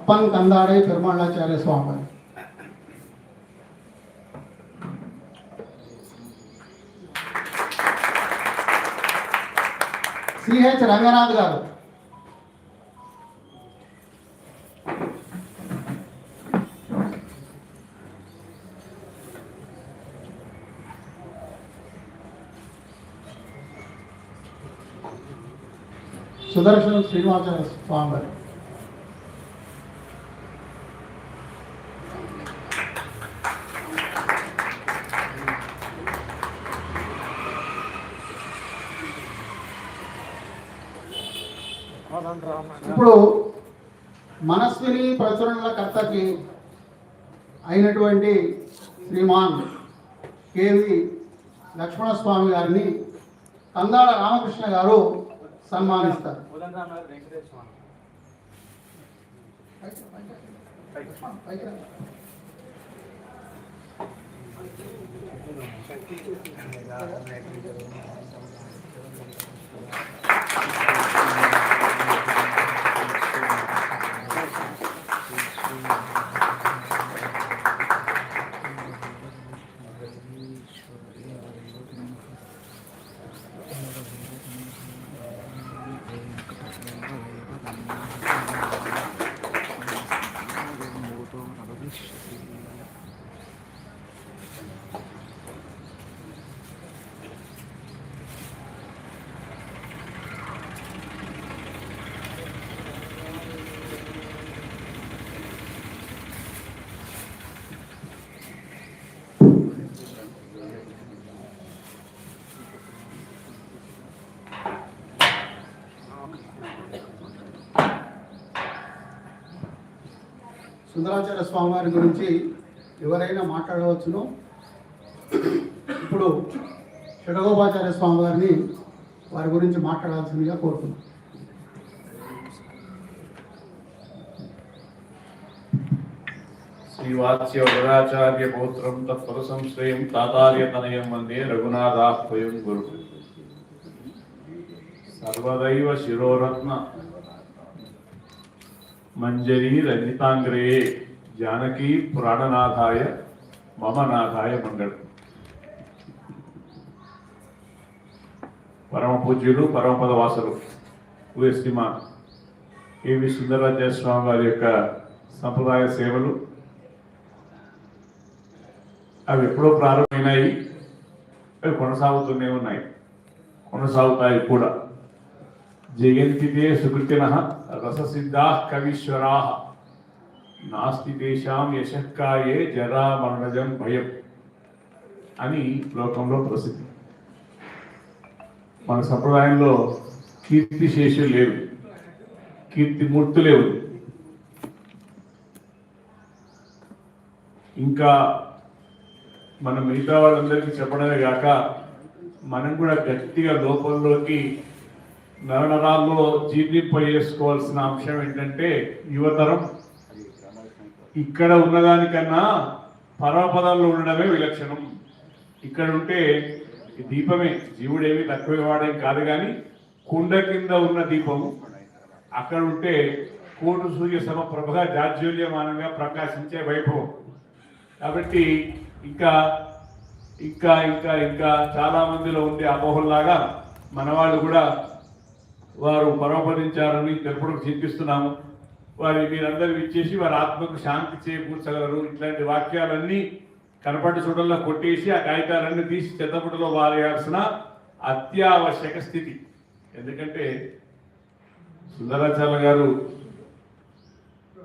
Upon Kandade పెరుమాళాచార్య స్వామి వారు. CH Ranganath గారు సుదర్శనం శ్రీనివాసాచార్య స్వామి వారు ఇప్పుడు మనస్విని కర్తకి అయినటువంటి శ్రీమాన్ కేవి లక్ష్మణస్వామి గారిని కందాళ రామకృష్ణ గారు సన్మానిస్తారు సుందరాచార్య స్వామి వారి గురించి ఎవరైనా మాట్లాడవచ్చును. ఇప్పుడు షడగోపాచార్య స్వామి వారిని వారి గురించి మాట్లాడాల్సిందిగా కోరుతున్నాను శ్రీవాత్స్య వరాచార్య పౌత్రం తత్పర సంశ్రయం తాతార్యతనయం వందే రఘునాథాహ్వయం గురు. సర్వదైవ శిరోరత్న మంజరీ రజితాంగ్రే జానకి ప్రాణనాథాయ మమనాథాయ మంగళం. పరమ పూజ్యులు పరమపద వాసులు ఏవి కేవి సుందరరాజ స్వామి వారి యొక్క సంప్రదాయ సేవలు అవి ఎప్పుడో ప్రారంభమైనాయి అవి కొనసాగుతూనే ఉన్నాయి. కొనసాగుతాయి కూడా. జయంతితే సుకృతిన రససిద్ధా కవీశ్వరా నాస్తి దేశాం యశకాయే జరా మరణజం భయం అని లోకంలో ప్రసిద్ధి. మన సంప్రదాయంలో కీర్తి శేషులు లేవు కీర్తిమూర్తి లేవు. ఇంకా మనం మిగతా వాళ్ళందరికీ చెప్పడమే కాక మనం కూడా గట్టిగా లోపంలోకి నరనరాల్లో జీర్ణింప చేసుకోవాల్సిన అంశం ఏంటంటే యువతరం. ఇక్కడ ఉన్నదానికన్నా పరమపదంలో ఉండడమే విలక్షణం. ఇక్కడ ఉంటే దీపమే జీవుడేమి తక్కువ వాడేం కాదు కానీ కుండ కింద ఉన్న దీపము. అక్కడ ఉంటే కోటు సూర్య సమప్రభగా జాజ్యోల్యమానంగా ప్రకాశించే వైభవం. కాబట్టి ఇంకా ఇంకా ఇంకా ఇంకా చాలా మందిలో ఉండే అపోహల్లాగా మన వాళ్ళు కూడా వారు పరమపదించారని తెలుపుడు చింతిస్తున్నాము వారి మీరందరూ ఇచ్చేసి వారి ఆత్మకు శాంతి చేకూర్చగలరు. ఇట్లాంటి వాక్యాలన్నీ కనపడి చూడల్లో కొట్టేసి ఆ కాగితాలన్నీ తీసి చెత్తపుటలో వారేయాల్సిన అత్యావశ్యక స్థితి. ఎందుకంటే సుందరాచార్య గారు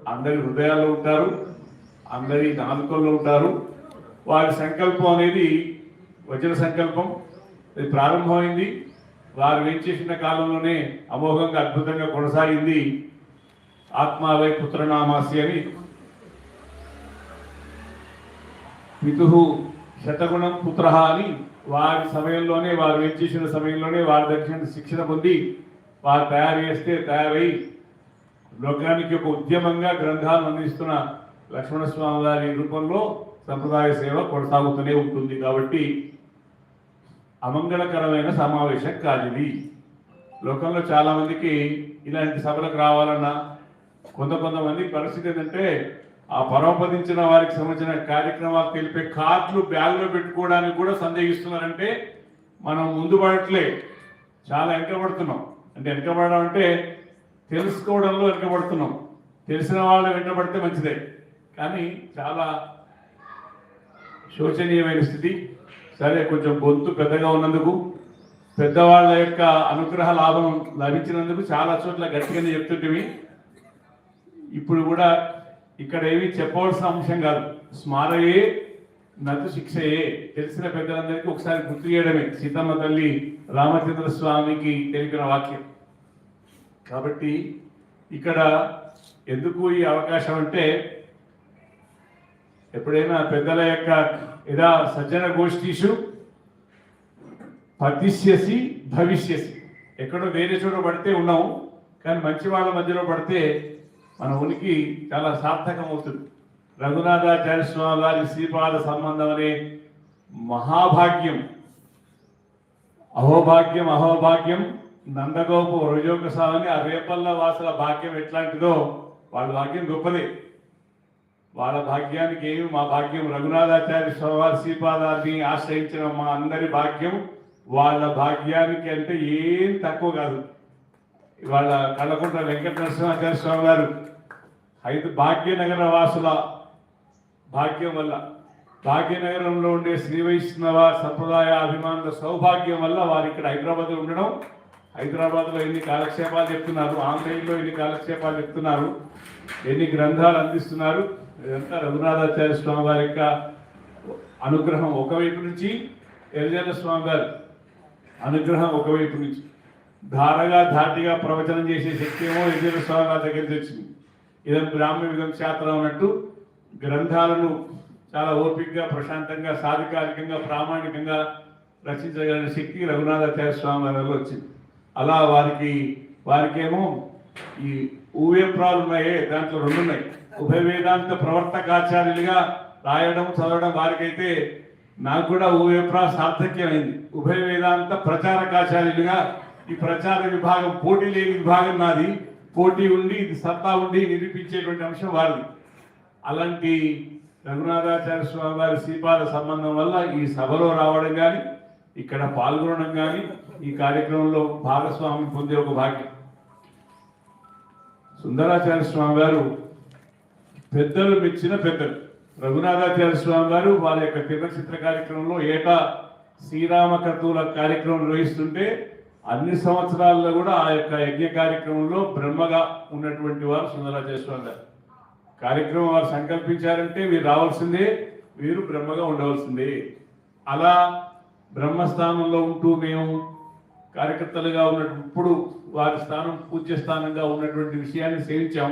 అందరి హృదయాల్లో ఉంటారు అందరి నాలుకల్లో ఉంటారు. వారి సంకల్పం అనేది వజ్ర సంకల్పం. ఇది ప్రారంభమైంది. వారు వేచేసిన కాలంలోనే అమోఘంగా అద్భుతంగా కొనసాగింది ఆత్మావై పుత్రనామాసి అని. పితు శతగుణం పుత్ర అని వారి సమయంలోనే వారు వేచేసిన సమయంలోనే వారి దగ్గర శిక్షణ పొంది వారు తయారు చేస్తే తయారై లోకానికి ఒక ఉద్యమంగా గ్రంథాలు అందిస్తున్న లక్ష్మణస్వామి వారి రూపంలో సంప్రదాయ సేవ కొనసాగుతూనే ఉంటుంది కాబట్టి అమంగళకరమైన సమావేశం కాదు ఇది. లోకంలో చాలా మందికి ఇలాంటి సభలకు రావాలన్నా కొంత కొంతమంది పరిస్థితి ఏంటంటే ఆ పరోపదించిన వారికి సంబంధించిన కార్యక్రమాలు తెలిపే కార్డులు బ్యాగ్లో పెట్టుకోవడానికి కూడా సందేహిస్తున్నారంటే మనం ముందు పడట్లే. చాలా వెనకబడుతున్నాం అంటే వెనకబడడం అంటే తెలుసుకోవడంలో వెనకబడుతున్నాం తెలిసిన వాళ్ళు వెంటబడితే మంచిదే. కానీ చాలా శోచనీయమైన స్థితి. సరే కొంచెం గొంతు పెద్దగా ఉన్నందుకు పెద్దవాళ్ళ యొక్క అనుగ్రహ లాభం లభించినందుకు చాలా చోట్ల గట్టిగానే చెప్తుంటివి. ఇప్పుడు కూడా ఇక్కడ ఏమీ చెప్పవలసిన అంశం కాదు. స్మారయే నదు శిక్షయే. తెలిసిన పెద్దలందరికీ ఒకసారి గుర్తు చేయడమే. సీతమ్మ తల్లి రామచంద్ర స్వామికి తెలిపిన వాక్యం. కాబట్టి ఇక్కడ ఎందుకు ఈ అవకాశం అంటే ఎప్పుడైనా పెద్దల యొక్క యథా సజ్జన గోష్ఠీషు పతిష్యసి భవిష్యసి. ఎక్కడో వేరే చోట పడితే ఉన్నాము కానీ మంచి వాళ్ళ మధ్యలో పడితే మన ఉనికి చాలా సార్థకం అవుతుంది. రఘునాథాచార్య స్వామి వారి శ్రీపాద సంబంధం అనే మహాభాగ్యం అహోభాగ్యం అహోభాగ్యం నందగోపు రుజోక స్వామిని ఆ రేపల్ల వాసుల భాగ్యం ఎట్లాంటిదో వాళ్ళ భాగ్యం గొప్పదే. వాళ్ళ భాగ్యానికి ఏమి? మా భాగ్యం రఘునాథాచార్య స్వామి శ్రీపాదాన్ని ఆశ్రయించిన మా అందరి భాగ్యం. వాళ్ళ భాగ్యానికి అంటే ఏం తక్కువ కాదు. ఇవాళ కళ్ళకుంట వెంకట నరసింహాచార్య స్వామి గారు ఐదు భాగ్యనగర వాసుల భాగ్యం వల్ల భాగ్యనగరంలో ఉండే శ్రీ వైష్ణవ సంప్రదాయ అభిమానుల సౌభాగ్యం వల్ల వారు ఇక్కడ హైదరాబాద్లో ఉండడం. హైదరాబాద్లో ఎన్ని కాలక్షేపాలు చెప్తున్నారు? ఆన్లైన్లో ఎన్ని కాలక్షేపాలు చెప్తున్నారు? ఎన్ని గ్రంథాలు అందిస్తున్నారు? ఇదంతా రఘునాథాచార్య స్వామి వారి యొక్క అనుగ్రహం ఒకవైపు నుంచి ఎలిజన స్వామి గారు అనుగ్రహం ఒకవైపు నుంచి ధారగా ధాటిగా ప్రవచనం చేసే శక్తి ఏమో ఎలిజన స్వామి గారి దగ్గర తెచ్చింది ఇదం బ్రాహ్మణ విధం శాస్త్రం అన్నట్టు గ్రంథాలను చాలా ఓపికగా ప్రశాంతంగా సాధికారికంగా ప్రామాణికంగా రచించగలిగిన శక్తి రఘునాథాచార్య స్వామి వారిలో వచ్చింది. అలా వారికి వారికేమో ఈ ఊవే ఊవేప్రాలు ఉన్నాయే దాంట్లో రెండు ఉన్నాయి ఉభయ వేదాంత ప్రవర్తకాచార్యులుగా రాయడం చదవడం వారికైతే నాకు కూడా ఊవేప్రా సార్థక్యమైంది. ఉభయ వేదాంత ప్రచారకాచార్యులుగా ఈ ప్రచార విభాగం పోటీ లేని విభాగం నాది. పోటీ ఉండి ఇది సత్తా ఉండి నిరూపించేటువంటి అంశం వారిది. అలాంటి రఘునాథాచార్య స్వామి వారి శ్రీపాద సంబంధం వల్ల ఈ సభలో రావడం కానీ ఇక్కడ పాల్గొనడం కానీ ఈ కార్యక్రమంలో భాగస్వామి పొందే ఒక భాగ్యం. సుందరాచార్య స్వామి గారు పెద్దలు మెచ్చిన పెద్దలు. రఘునాథాచార్య స్వామి గారు వారి యొక్క తిరచిత్ర కార్యక్రమంలో ఏటా శ్రీరామ కర్తూల కార్యక్రమం నిర్వహిస్తుంటే అన్ని సంవత్సరాల్లో కూడా ఆ యొక్క యజ్ఞ కార్యక్రమంలో బ్రహ్మగా ఉన్నటువంటి వారు సుందరాచార్య స్వామి గారు. కార్యక్రమం వారు సంకల్పించారంటే వీరు రావాల్సిందే వీరు బ్రహ్మగా ఉండవలసిందే. అలా బ్రహ్మస్థానంలో ఉంటూ మేము కార్యకర్తలుగా ఉన్నప్పుడు వారి స్థానం పూజ్య స్థానంగా ఉన్నటువంటి విషయాన్ని సేవించాం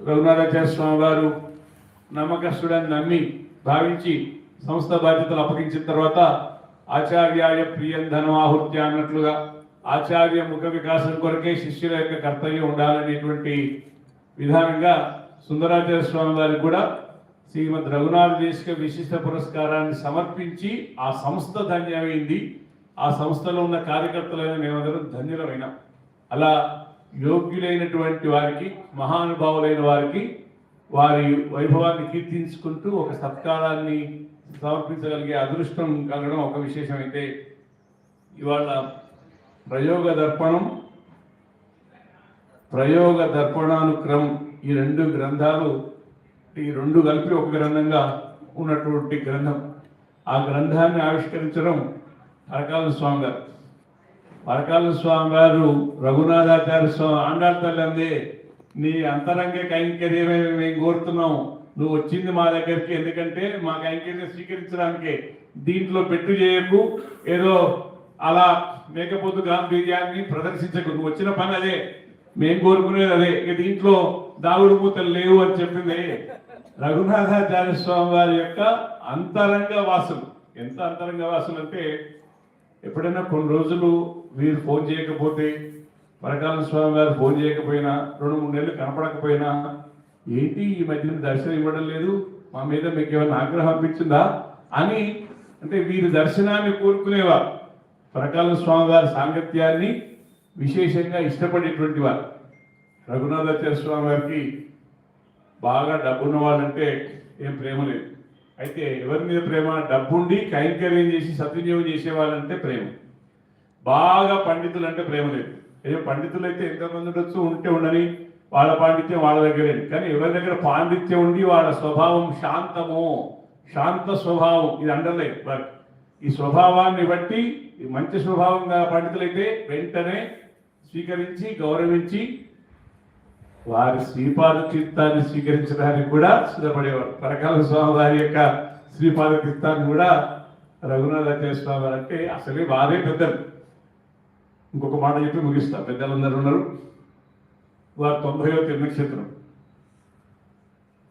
రఘునాథాచార్య స్వామి గారు నమ్మకస్తుడని నమ్మి భావించి సంస్థ బాధ్యతలు అప్పగించిన తర్వాత ఆచార్యాయ ప్రియంధనం ఆహుత్య అన్నట్లుగా ఆచార్య ముఖ వికాసం కొరకే శిష్యుల యొక్క కర్తవ్యం ఉండాలనేటువంటి విధానంగా సుందరాచార్య స్వామి వారికి కూడా శ్రీమద్ రఘునాథ దేశిక విశిష్ట పురస్కారాన్ని సమర్పించి ఆ సంస్థ ధన్యమైంది. ఆ సంస్థలో ఉన్న కార్యకర్తలైన మేమందరం ధన్యులమైనాం. అలా యోగ్యులైనటువంటి వారికి మహానుభావులైన వారికి వారి వైభవాన్ని కీర్తించుకుంటూ ఒక సత్కారాన్ని సమర్పించగలిగే అదృష్టం కలగడం ఒక విశేషమైతే ఇవాళ ప్రయోగ దర్పణం ప్రయోగ దర్పణానుక్రమం ఈ రెండు గ్రంథాలు ఈ రెండు కలిపి ఒక గ్రంథంగా ఉన్నటువంటి గ్రంథం. ఆ గ్రంథాన్ని ఆవిష్కరించడం అరకాల స్వామి గారు. పరకాల స్వామి గారు రఘునాథాచార్య స్వామి ఆండాళ్ళ తల్లి అంది నీ అంతరంగ కైంకర్యమే మేము కోరుతున్నాం. నువ్వు వచ్చింది మా దగ్గరికి ఎందుకంటే మా కైంకర్యం స్వీకరించడానికి దీంట్లో పెట్టు చేయకు. ఏదో అలా మేకపోతు గాంభీర్యాన్ని ప్రదర్శించకు. నువ్వు వచ్చిన పని అదే. మేము కోరుకునేది అదే. ఇక దీంట్లో దాగుడు మూతలు లేవు అని చెప్పింది. రఘునాథాచార్య స్వామి వారి యొక్క అంతరంగ వాసులు. ఎంత అంతరంగ వాసులు అంటే ఎప్పుడైనా కొన్ని రోజులు వీరు ఫోన్ చేయకపోతే పరకాల స్వామి గారు ఫోన్ చేయకపోయినా రెండు మూడు నెలలు కనపడకపోయినా ఏంటి ఈ మధ్యన దర్శనం ఇవ్వడం లేదు? మా మీద మీకు ఏమైనా ఆగ్రహం అనిపించిందా? అని అంటే వీరి దర్శనాన్ని కోరుకునేవారు. పరకాల స్వామి గారి సాంగత్యాన్ని విశేషంగా ఇష్టపడేటువంటి వారు. రఘునాథాచార్య స్వామి గారికి బాగా డబ్బున్న వాళ్ళంటే ఏం ప్రేమ లేదు. అయితే ఎవరి మీద ప్రేమ? డబ్బుండి కైంకర్యం చేసి సద్వినియోగం చేసే వాళ్ళంటే ప్రేమ. బాగా పండితులు అంటే ప్రేమ లేదు. ఏ పండితులు అయితే ఎంతమంది ఉండొచ్చు? ఉంటే ఉండని. వాళ్ళ పాండిత్యం వాళ్ళ దగ్గరే. కానీ ఎవరి దగ్గర పాండిత్యం ఉండి వాళ్ళ స్వభావం శాంతము? శాంత స్వభావం. ఇది అండర్లైన్ బట్ ఈ స్వభావాన్ని బట్టి మంచి మంచి స్వభావంగా పండితులైతే వెంటనే స్వీకరించి గౌరవించి వారి శ్రీపాద తీర్థాన్ని స్వీకరించడానికి కూడా సిద్ధపడేవారు. పరకాల స్వామి వారి యొక్క శ్రీపాద తీర్థాన్ని కూడా రఘునాథాచార్య స్వామి వారు అంటే అసలే వారే పెద్దలు. ఇంకొక మాట చెప్పి ముగిస్తా. పెద్దలందరూ ఉన్నారు. వారు తొంభైవ నక్షత్రం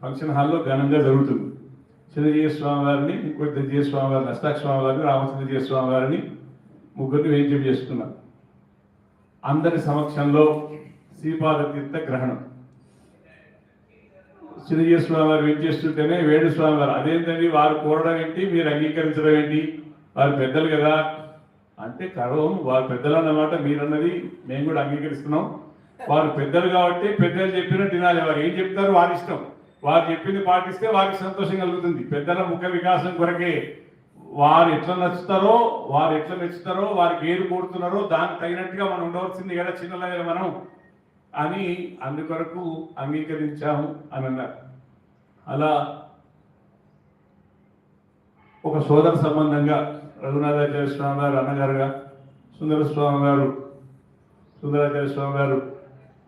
ఫంక్షన్ హాల్లో ఘనంగా జరుగుతుంది. చంద్రజీయ స్వామి వారిని ఇంకో దజీయ స్వామి వారిని అష్టాక్ష స్వామి వారిని రామచంద్రజీయ స్వామి వారిని ముగ్గురిని వేయించం చేసుకున్నారు అందరి సమక్షంలో శ్రీపాద తీర్థ గ్రహణం. శ్రీజయ స్వామి వారు వేయించేస్తుంటేనే వేణు స్వామి వారు అదేంటండి వారు కోరడం ఏంటి? మీరు అంగీకరించడం ఏంటి? వారు పెద్దలు కదా. అంటే కరవం వారు పెద్దలు అన్నమాట మీరన్నది మేము కూడా అంగీకరిస్తున్నాం. వారు పెద్దలు కాబట్టి పెద్దలు చెప్పినట్టు వినాలి వారు ఏం చెప్తారు? వారి ఇష్టం. వారు చెప్పింది పాటిస్తే వారికి సంతోషం కలుగుతుంది. పెద్దల ముఖ వికాసం కొరకే వారు ఎట్లా నచ్చుతారో వారు ఎట్లా నచ్చుతారో వారికి ఏది కోరుతున్నారో దానికి తగినట్టుగా మనం ఉండవలసింది కదా చిన్నలాగా మనం. అని అందుకొరకు అంగీకరించాము అని అన్నారు అలా ఒక సోదర సంబంధంగా రఘునాథాచార్య స్వామి గారు అన్నగారుగా సుందర స్వామి గారు సుందరాచార్య స్వామి గారు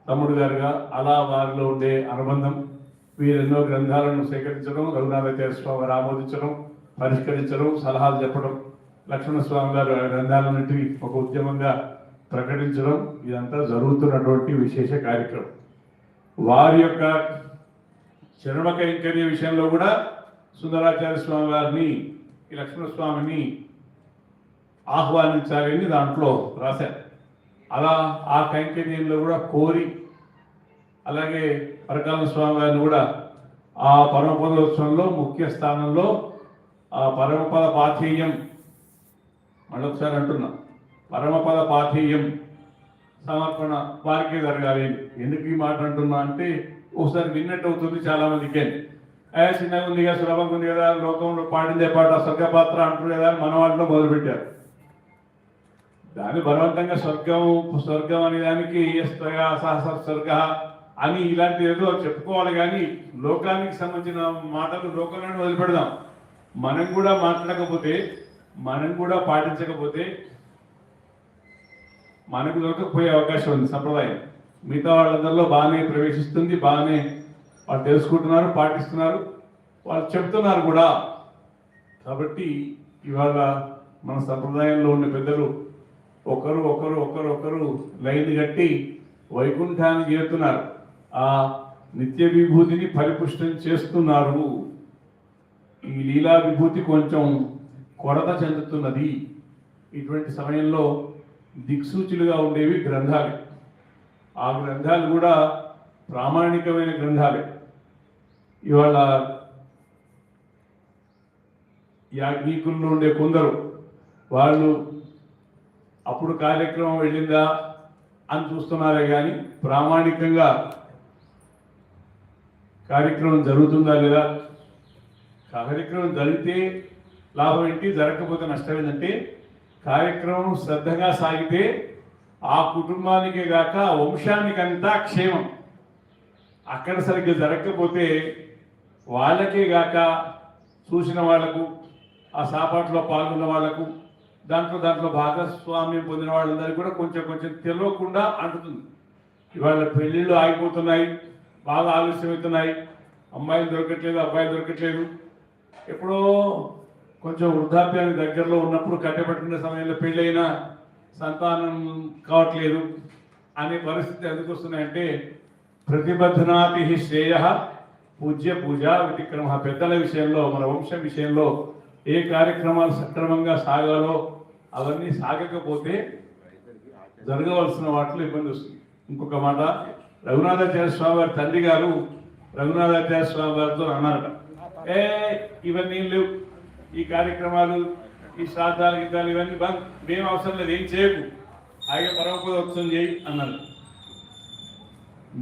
తమ్ముడు గారుగా అలా వారిలో ఉండే అనుబంధం వీరెన్నో గ్రంథాలను సేకరించడం రఘునాథాచార్య స్వామి గారు ఆమోదించడం పరిష్కరించడం సలహాలు చెప్పడం లక్ష్మణ స్వామి గారు ఆ గ్రంథాలన్నింటినీ ఒక ఉద్యమంగా ప్రకటించడం ఇదంతా జరుగుతున్నటువంటి విశేష కార్యక్రమం. వారి యొక్క చరణ కైంకర్య విషయంలో కూడా సుందరాచార్య స్వామి వారిని లక్ష్మణస్వామిని ఆహ్వానించాలని దాంట్లో రాశారు. అలా ఆ కైంకర్యంలో కూడా కోరి అలాగే పరకాల స్వామి వారిని కూడా ఆ పరమపదోత్సవంలో ముఖ్య స్థానంలో ఆ పరమపద పాథేయం మళ్ళొకసారి అంటున్నాం. పరమపద పాఠీయం సమర్పణ వారికి జరగాలి ఎందుకు ఈ మాట అంటున్నా అంటే ఒకసారి విన్నట్టు అవుతుంది చాలా మందికి అయ్యా చిన్నగా ఉంది కదా సులభంగా ఉంది కదా లోకంలో పాడిందే పాట స్వర్గపాత్ర అంటారు కదా మన వాళ్ళలో మొదలుపెట్టారు. దాని బలవంతంగా స్వర్గం స్వర్గం అనే దానికి స్వర్గ సహస్ర స్వర్గ అని ఇలాంటి ఏదో చెప్పుకోవాలి కానీ లోకానికి సంబంధించిన మాటలు లోకంలోనే వదిలిపెడదాం మనం కూడా మాట్లాడకపోతే మనం కూడా పాటించకపోతే మనకు దొరకకపోయే అవకాశం ఉంది సంప్రదాయం. మిగతా వాళ్ళందరిలో బాగానే ప్రవేశిస్తుంది బాగానే వాళ్ళు తెలుసుకుంటున్నారు పాటిస్తున్నారు. వాళ్ళు చెప్తున్నారు కూడా. కాబట్టి ఇవాళ మన సంప్రదాయంలో ఉన్న పెద్దలు ఒకరు ఒకరు ఒకరు ఒకరు లైన్ కట్టి వైకుంఠాన్ని చేరుతున్నారు. ఆ నిత్య విభూతిని పరిపుష్టం చేస్తున్నారు. ఈ లీలా విభూతి కొంచెం కొరత చెందుతున్నది. ఇటువంటి సమయంలో దిక్సూచులుగా ఉండేవి గ్రంథాలు. ఆ గ్రంథాలు కూడా ప్రామాణికమైన గ్రంథాలే. ఇవాళ యాజ్ఞికుల్లో ఉండే కొందరు వాళ్ళు అప్పుడు కార్యక్రమం వెళ్ళిందా అని చూస్తున్నారే కానీ ప్రామాణికంగా కార్యక్రమం జరుగుతుందా లేదా? కార్యక్రమం జరిగితే లాభం ఏంటి? జరగకపోతే నష్టం ఏంటంటే కార్యక్రమం శ్రద్ధగా సాగితే ఆ కుటుంబానికి గాక వంశానికంతా క్షేమం. అక్కడ సరిగ్గా జరగకపోతే వాళ్ళకే గాక చూసిన వాళ్ళకు ఆ సాపాట్లో పాల్గొన్న వాళ్ళకు దాంట్లో దాంట్లో భాగస్వామ్యం పొందిన వాళ్ళందరికీ కూడా కొంచెం కొంచెం తెలియకుండా అంటుతుంది. ఇవాళ పెళ్ళిళ్ళు ఆగిపోతున్నాయి బాగా ఆలస్యమవుతున్నాయి. అమ్మాయిలు దొరకట్లేదు అబ్బాయిలు దొరకట్లేదు. ఎప్పుడో కొంచెం వృద్ధాప్యానికి దగ్గరలో ఉన్నప్పుడు కట్టబెట్టుకునే సమయంలో పెళ్ళైనా సంతానం కావట్లేదు అనే పరిస్థితి ఎందుకు వస్తున్నాయంటే ప్రతిబద్ధనాతి శ్రేయ పూజ్య పూజ వ్యతిక్రమ. పెద్దల విషయంలో మన వంశం విషయంలో ఏ కార్యక్రమాలు సక్రమంగా సాగాలో అవన్నీ సాగకపోతే జరగవలసిన వాటిలో ఇబ్బంది వస్తుంది. ఇంకొక మాట రఘునాథాచార్య స్వామి వారి తండ్రి గారు రఘునాథాచార్య స్వామి వారితో అన్నారట ఏ ఇవన్నీ లేవు. ఈ కార్యక్రమాలు ఈ శ్రాద్ధాలు గిద్దాలు ఇవన్నీ బంద్ మేము అవసరం లేదు ఏం చేయకు. ఆయన పరమపదోత్సవం చేయి అన్నారు.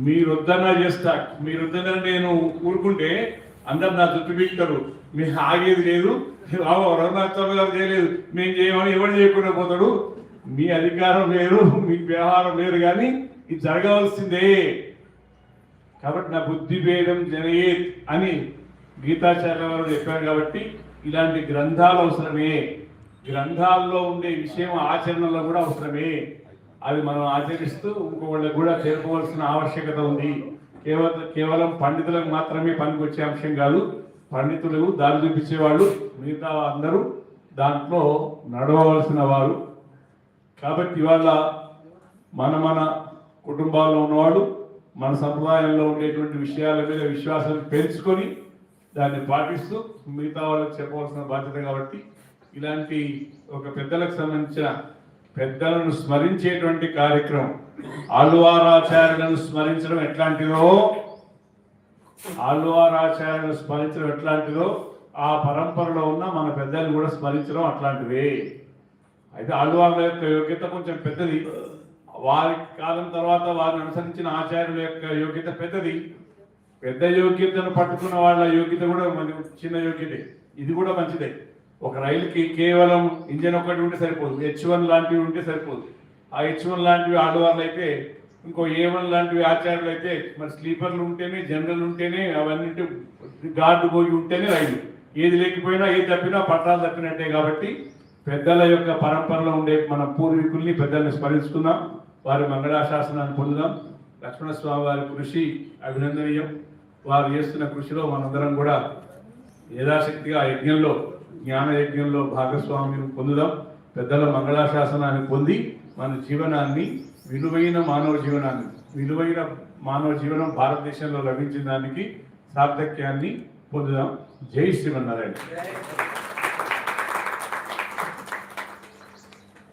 మీరు వద్దన్నా చేస్తా. మీరు వద్దన్నా నేను ఊరుకుంటే అందరు నా చుట్టూ పీకుతారు. మేము ఆగేది లేదు. బాబు రఘునాథ్ గారు చేయలేదు. మేము చేయమని ఎవరు చేయకుండా పోతాడు? మీ అధికారం లేరు మీ వ్యవహారం లేరు కానీ ఇది జరగవలసిందే. కాబట్టి నా బుద్ధి భేదం జనయేత్ అని గీతాచార్య వారు చెప్పారు కాబట్టి ఇలాంటి గ్రంథాలు అవసరమే. గ్రంథాల్లో ఉండే విషయం ఆచరణలో కూడా అవసరమే. అది మనం ఆచరిస్తూ ఇంకొకళ్ళకి కూడా చేరుకోవాల్సిన ఆవశ్యకత ఉంది. కేవలం కేవలం పండితులకు మాత్రమే పనికొచ్చే అంశం కాదు. పండితులు దారి చూపించేవాళ్ళు మిగతా అందరూ దాంట్లో నడవవలసిన వారు. కాబట్టి ఇవాళ మన మన కుటుంబాల్లో ఉన్నవాడు మన సంప్రదాయంలో ఉండేటువంటి విషయాల మీద విశ్వాసం పెంచుకొని దాన్ని పాటిస్తూ మిగతా వాళ్ళకి చెప్పవలసిన బాధ్యత కాబట్టి ఇలాంటి ఒక పెద్దలకు సంబంధించిన పెద్దలను స్మరించేటువంటి కార్యక్రమం ఆళ్వారాచార్యులను స్మరించడం ఎట్లాంటిదో ఆళ్వారాచార్యులను స్మరించడం ఎట్లాంటిదో ఆ పరంపరలో ఉన్న మన పెద్దలను కూడా స్మరించడం అట్లాంటివే అయితే ఆళ్వార్ల యొక్క యోగ్యత కొంచెం పెద్దది. వారి కాలం తర్వాత వారిని అనుసరించిన ఆచార్యుల యొక్క యోగ్యత పెద్దది. పెద్ద యోగ్యతను పట్టుకున్న వాళ్ళ యోగ్యత కూడా చిన్న యోగ్యతే. ఇది కూడా మంచిదే. ఒక రైలుకి కేవలం ఇంజన్ ఒకటి ఉంటే సరిపోదు. హెచ్ వన్ లాంటివి ఉంటే సరిపోదు. ఆ హెచ్ వన్ లాంటివి ఆడవాళ్ళు అయితే ఇంకో ఏ వన్ లాంటివి ఆచార్యులు అయితే మరి స్లీపర్లు ఉంటేనే జనరల్ ఉంటేనే అవన్నీ గార్డు పోయి ఉంటేనే రైలు. ఏది లేకపోయినా ఏది తప్పినా పట్టాలు తప్పినట్టే కాబట్టి పెద్దల యొక్క పరంపరలో ఉండే మన పూర్వీకుల్ని పెద్దల్ని స్మరించుకుందాం. వారి మంగళాశాసనాన్ని పొందుదాం. లక్ష్మణస్వామి వారి కృషి అభినందనీయం. వారు చేస్తున్న కృషిలో మనందరం కూడా యథాశక్తిగా ఆ యజ్ఞంలో జ్ఞాన యజ్ఞంలో భాగస్వామ్యం పొందుదాం. పెద్దల మంగళాశాసనాన్ని పొంది మన జీవనాన్ని విలువైన మానవ జీవనాన్ని విలువైన మానవ జీవనం భారతదేశంలో లభించిన దానికి సార్థక్యాన్ని పొందుదాం. జై శ్రీమన్నారాయణ.